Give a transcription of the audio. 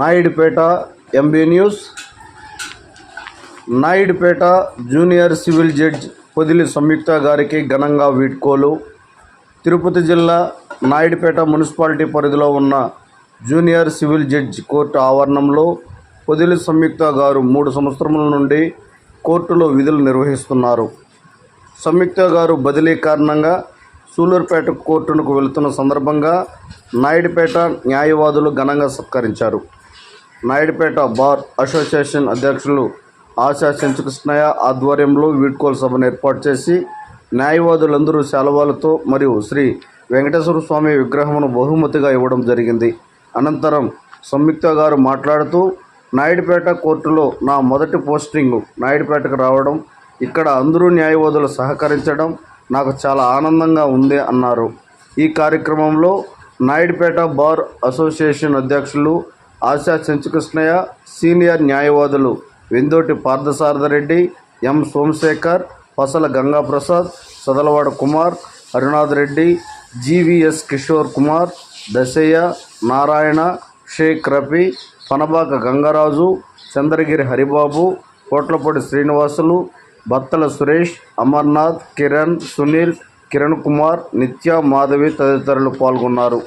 Naidupeta MB news Naidupeta junior civil judge Podili Samyuktha గారికి ఘనంగా వీడ్కోలు. తిరుపతి జిల్లా నాయుడుపేట మున్సిపాలిటీ పరిధిలో ఉన్న జూనియర్ సివిల్ జడ్జ్ కోర్టు ఆవరణంలో పొదిలి సంయుక్త గారు మూడు సంవత్సరముల నుండి కోర్టులో విధులు నిర్వహిస్తున్నారు. సంయుక్త గారు బదిలీ కారణంగా సూలూరుపేట కోర్టునకు వెళుతున్న సందర్భంగా నాయుడుపేట న్యాయవాదులు ఘనంగా సత్కరించారు. నాయుడుపేట బార్ అసోసియేషన్ అధ్యక్షులు ఆశా చెంచుకృష్ణయ్య ఆధ్వర్యంలో వీడ్కోలు సభను ఏర్పాటు చేసి న్యాయవాదులందరూ శాలువాలతో మరియు శ్రీ వెంకటేశ్వర స్వామి విగ్రహమును బహుమతిగా ఇవ్వడం జరిగింది. అనంతరం సంయుక్త గారు మాట్లాడుతూ నాయుడుపేట కోర్టులో నా మొదటి పోస్టింగ్ నాయుడుపేటకు రావడం ఇక్కడ అందరూ న్యాయవాదులు సహకరించడం నాకు చాలా ఆనందంగా ఉంది అన్నారు. ఈ కార్యక్రమంలో నాయుడుపేట బార్ అసోసియేషన్ అధ్యక్షులు ఆశా చెంచుకృష్ణయ్య సీనియర్ న్యాయవాదులు వెందోటి పార్థసారథరెడ్డి ఎం సోమశేఖర్ పసల గంగాప్రసాద్ సదలవాడ కుమార్ హరినాథ్ రెడ్డి జీవీఎస్ కిషోర్ కుమార్ దశయ్య నారాయణ షేక్ రఫీ పనబాక గంగరాజు చంద్రగిరి హరిబాబు కోట్లపూడి శ్రీనివాసులు బత్తల సురేష్ అమర్నాథ్ కిరణ్ సునీల్ కిరణ్ కుమార్ నిత్య మాధవి తదితరులు పాల్గొన్నారు.